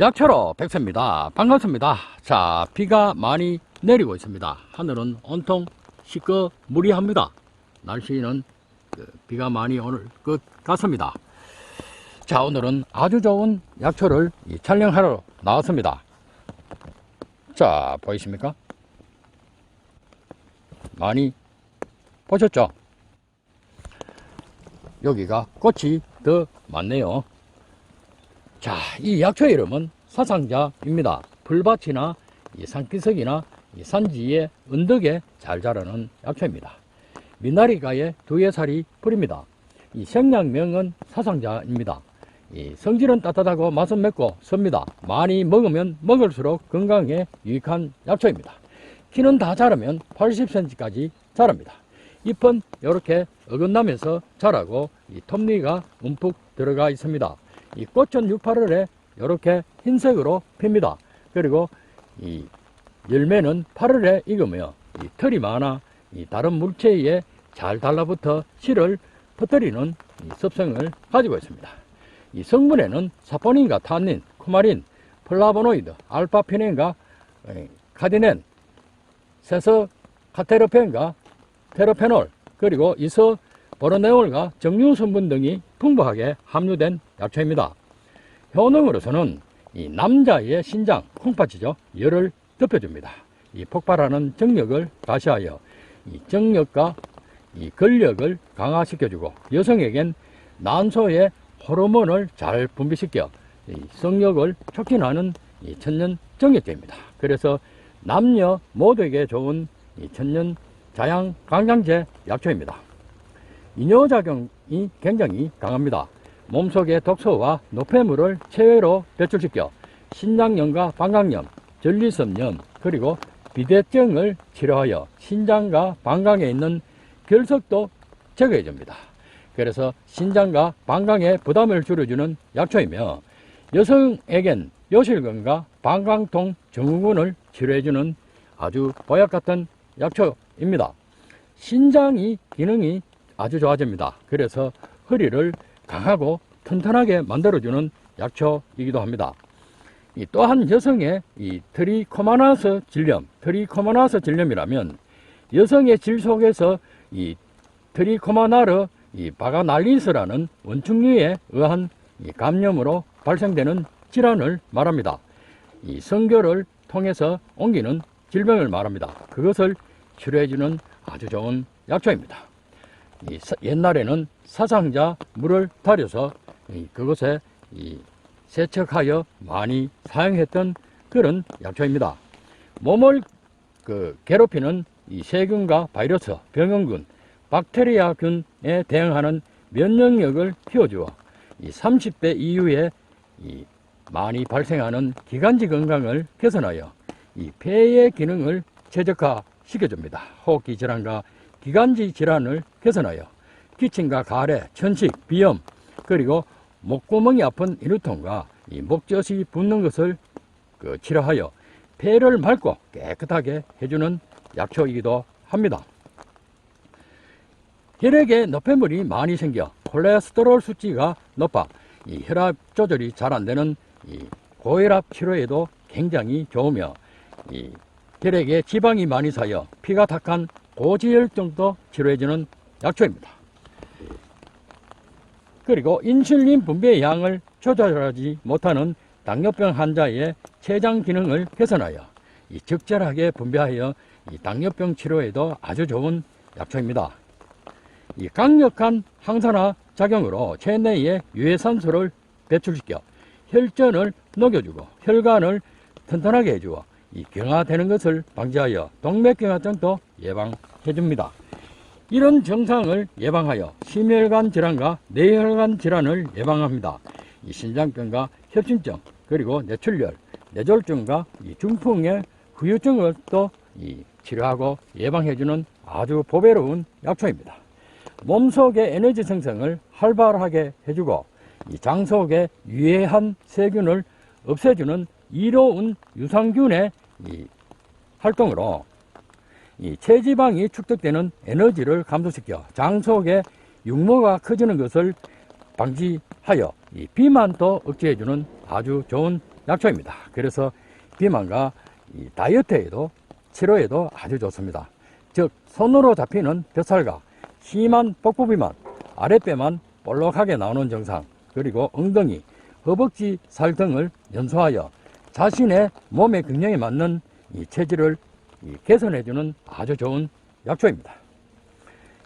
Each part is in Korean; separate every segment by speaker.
Speaker 1: 약초로 백세입니다. 반갑습니다. 자, 비가 많이 내리고 있습니다. 하늘은 온통 시꺼 무리합니다. 날씨는 그 비가 많이 오늘 것 같습니다. 자, 오늘은 아주 좋은 약초를 이 촬영하러 나왔습니다. 자, 보이십니까? 많이 보셨죠? 여기가 꽃이 더 많네요. 자, 이 약초 이름은 사상자입니다. 산기슭이나 이 산지의 언덕에 잘 자라는 약초입니다. 미나리가에 두에 살이 뿌립니다. 이 생양명은 사상자입니다. 이 성질은 따뜻하고 맛은 맵고 섭니다. 많이 먹으면 먹을수록 건강에 유익한 약초입니다. 키는 다 자라면 80cm까지 자랍니다. 잎은 이렇게 어긋나면서 자라고 이 톱니가 움푹 들어가 있습니다. 이 꽃은 6, 8월에 이렇게 흰색으로 핍니다. 그리고 이 열매는 8월에 익으며 이 털이 많아 이 다른 물체에 잘 달라붙어 씨를 퍼뜨리는 이 습성을 가지고 있습니다. 이 성분에는 사포닌과 탄닌, 쿠마린, 플라보노이드, 알파피넨과 에, 카디넨, 세서 카테르펜과 테르페놀 그리고 이서 보로네올과 정류 성분 등이 풍부하게 함유된 약초입니다. 효능으로서는 이 남자의 신장, 콩팥이죠. 열을 덮여줍니다. 이 폭발하는 정력을 가시하여 이 정력과 이 근력을 강화시켜주고 여성에겐 난소의 호르몬을 잘 분비시켜 이 성욕을 촉진하는 이 천연 정액제입니다. 그래서 남녀 모두에게 좋은 이 천연 자양 강장제 약초입니다. 이뇨작용이 굉장히 강합니다. 몸속의 독소와 노폐물을 체외로 배출시켜 신장염과 방광염, 전리섬염, 그리고 비대증을 치료하여 신장과 방광에 있는 결석도 제거해 줍니다. 그래서 신장과 방광의 부담을 줄여주는 약초이며 여성에겐 요실금과 방광통 증후군을 치료해주는 아주 보약 같은 약초입니다. 신장이 기능이 아주 좋아집니다. 그래서 허리를 강하고 튼튼하게 만들어주는 약초이기도 합니다. 이 또한 여성의 이 트리코마나스 질염, 트리코마나스 질염이라면 여성의 질 속에서 이 트리코마나르 이 바가날리스라는 원충류에 의한 이 감염으로 발생되는 질환을 말합니다. 이 성교를 통해서 옮기는 질병을 말합니다. 그것을 치료해주는 아주 좋은 약초입니다. 옛날에는 사상자 물을 이 그것에 이 세척하여 많이 사용했던 그런 약초입니다. 몸을 그 괴롭히는 이 세균과 바이러스, 병원균, 박테리아균에 대응하는 면역력을 키워주어 이 30대 이후에 이 많이 발생하는 기관지 건강을 개선하여 이 폐의 기능을 최적화 시켜줍니다. 호흡기 질환과 기관지 질환을 개선하여 기침과 가래, 천식, 비염, 그리고 목구멍이 아픈 인후통과 이 목젖이 붓는 것을 그 치료하여 폐를 맑고 깨끗하게 해주는 약초이기도 합니다. 혈액에 노폐물이 많이 생겨 콜레스테롤 수치가 높아 이 혈압 조절이 잘 안 되는 이 고혈압 치료에도 굉장히 좋으며 이 혈액에 지방이 많이 쌓여 피가 탁한 고지혈증도 치료해주는 약초입니다. 그리고 인슐린 분비의 양을 조절하지 못하는 당뇨병 환자의 췌장 기능을 개선하여 이 적절하게 분비하여 이 당뇨병 치료에도 아주 좋은 약초입니다. 이 강력한 항산화 작용으로 체내에 유해산소를 배출시켜 혈전을 녹여주고 혈관을 튼튼하게 해주어 이 경화되는 것을 방지하여 동맥경화증도 예방해 줍니다. 이런 증상을 예방하여 심혈관 질환과 뇌혈관 질환을 예방합니다. 이 신장병과 협심증 그리고 뇌출혈, 뇌졸중과 이 중풍의 후유증을 또 이 치료하고 예방해주는 아주 보배로운 약초입니다. 몸속의 에너지 생성을 활발하게 해주고 이 장 속의 유해한 세균을 없애주는 이로운 유산균의 이 활동으로 이 체지방이 축적되는 에너지를 감소시켜 장 속의 육모가 커지는 것을 방지하여 이 비만도 억제해주는 아주 좋은 약초입니다. 그래서 비만과 이 다이어트에도 치료에도 아주 좋습니다. 즉 손으로 잡히는 벼살과 심한 복부 비만, 아랫배만 볼록하게 나오는 증상, 그리고 엉덩이, 허벅지 살 등을 연소하여 자신의 몸의 균형에 맞는 이 체질을 이 개선해주는 아주 좋은 약초입니다.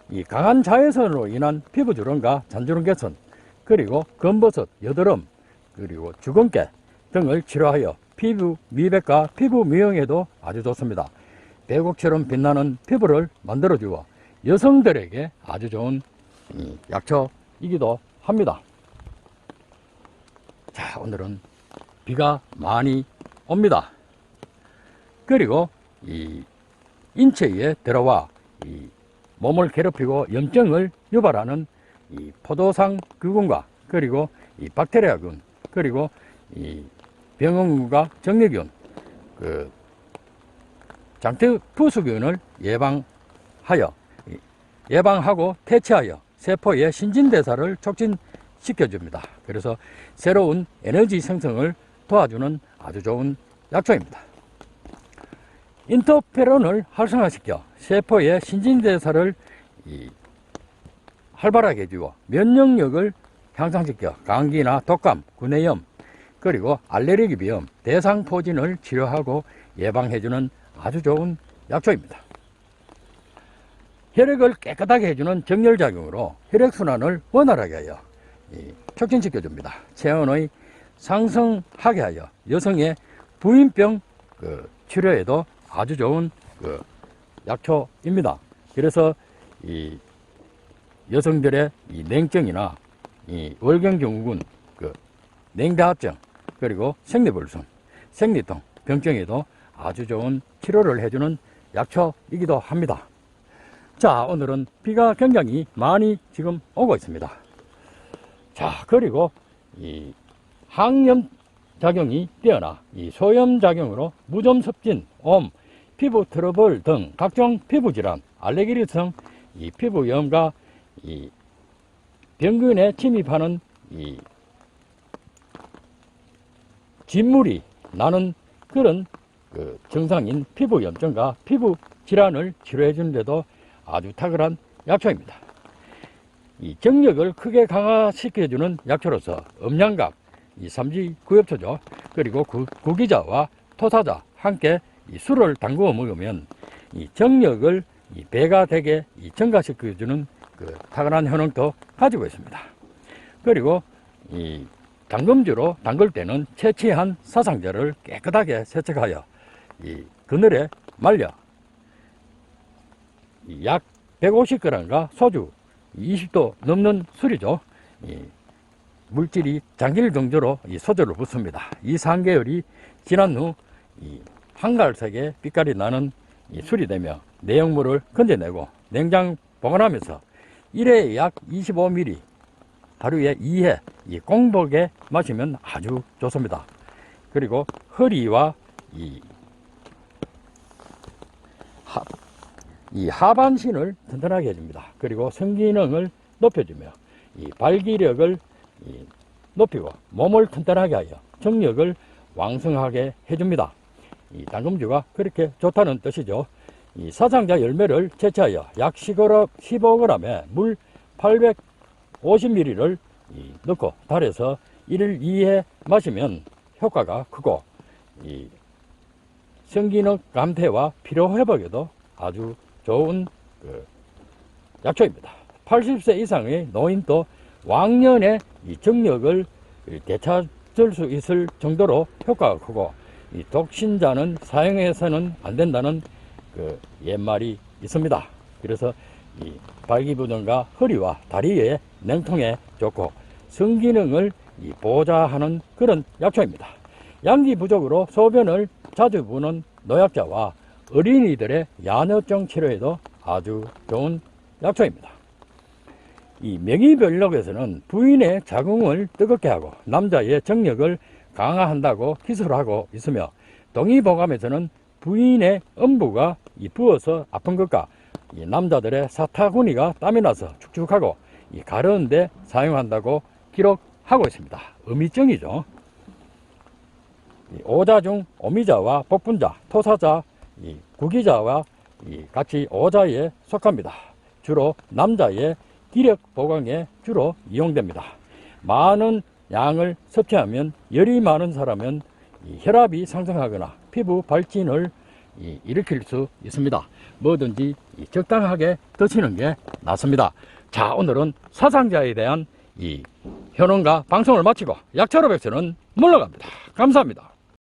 Speaker 1: 이 강한 자외선으로 인한 피부 주름과 잔주름 개선, 그리고 검버섯, 여드름, 그리고 주근깨 등을 치료하여 피부 미백과 피부 미용에도 아주 좋습니다. 배곡처럼 빛나는 피부를 만들어주어 여성들에게 아주 좋은 이 약초이기도 합니다. 자, 오늘은 비가 많이 옵니다. 그리고 이 인체에 들어와 이 몸을 괴롭히고 염증을 유발하는 이 포도상 균과 그리고 이 박테리아균 그리고 이 병원균과 정리균 그 장트 푸수균을 예방하여 이 예방하고 퇴치하여 세포의 신진대사를 촉진시켜줍니다. 그래서 새로운 에너지 생성을 도와주는 아주 좋은 약초입니다. 인터페론을 활성화시켜 세포의 신진대사를 이 활발하게 해주고 면역력을 향상시켜 감기나 독감, 구내염, 그리고 알레르기 비염, 대상포진을 치료하고 예방해주는 아주 좋은 약초입니다. 혈액을 깨끗하게 해주는 정렬작용으로 혈액순환을 원활하게 하여 이 촉진시켜줍니다. 체온의 상승하게 하여 여성의 부인병 그 치료에도 아주 좋은 그 약초입니다. 그래서 이 여성들의 이 냉증이나 이 월경증후군, 그 냉다합증, 그리고 생리불순, 생리통, 병증에도 아주 좋은 치료를 해주는 약초이기도 합니다. 자, 오늘은 비가 굉장히 많이 지금 오고 있습니다. 자, 그리고 이 항염 작용이 뛰어나 이 소염 작용으로 무좀 섭진, 옴, 피부 트러블 등 각종 피부 질환, 알레르기성 이 피부염과 이 병균에 침입하는 이 진물이 나는 그런 그 정상인 피부염증과 피부 질환을 치료해 주는데도 아주 탁월한 약초입니다. 이 정력을 크게 강화시켜주는 약초로서 음양각, 이 삼지 구엽초죠. 그리고 구, 구기자와 토사자 함께 이 술을 담그어 먹으면 이 정력을 이 배가 되게 이 증가시켜주는 그 탁월한 효능도 가지고 있습니다. 그리고 이 담금주로 담글 때는 채취한 사상자를 깨끗하게 세척하여 이 그늘에 말려 약 150g과 소주 20도 넘는 술이죠. 이 물질이 장길 정도로 이 소주를 붓습니다. 이 3개월이 지난 후이 한갈색의 빛깔이 나는 이 술이 되며 내용물을 건져내고 냉장 보관하면서 1회에 약 25ml 하루에 2회 이 공복에 마시면 아주 좋습니다. 그리고 허리와 이, 하, 이 하반신을 튼튼하게 해줍니다. 그리고 성기능을 높여주며 이 발기력을 이 높이고 몸을 튼튼하게 하여 정력을 왕성하게 해줍니다. 이 당금주가 그렇게 좋다는 뜻이죠. 이 사상자 열매를 채취하여 약 15g에 물 850ml를 넣고 달여서 1일 2회 마시면 효과가 크고 이 성기능 감퇴와 피로 회복에도 아주 좋은 그 약초입니다. 80세 이상의 노인도 왕년에 이 정력을 되찾을 수 있을 정도로 효과가 크고 이 독신자는 사용해서는 안 된다는 그 옛말이 있습니다. 그래서 이 발기부전과 허리와 다리의 냉통에 좋고 성기능을 이 보좌하는 그런 약초입니다. 양기 부족으로 소변을 자주 부는 노약자와 어린이들의 야뇨증 치료에도 아주 좋은 약초입니다. 이 명의별록에서는 부인의 자궁을 뜨겁게 하고 남자의 정력을 강화한다고 기술하고 있으며 동의보감에서는 부인의 음부가 이 부어서 아픈 것과 이 남자들의 사타구니가 땀이 나서 축축하고 이 가려운데 사용한다고 기록하고 있습니다. 음이증이죠. 이 오자 중 오미자와 복분자, 토사자, 이 구기자와 이 같이 오자에 속합니다. 주로 남자의 기력 보강에 주로 이용됩니다. 많은 양을 섭취하면 열이 많은 사람은 이 혈압이 상승하거나 피부 발진을 이 일으킬 수 있습니다. 뭐든지 이 적당하게 드시는 게 낫습니다. 자, 오늘은 사상자에 대한 이 현원과 방송을 마치고 약차로 백서는 물러갑니다. 감사합니다.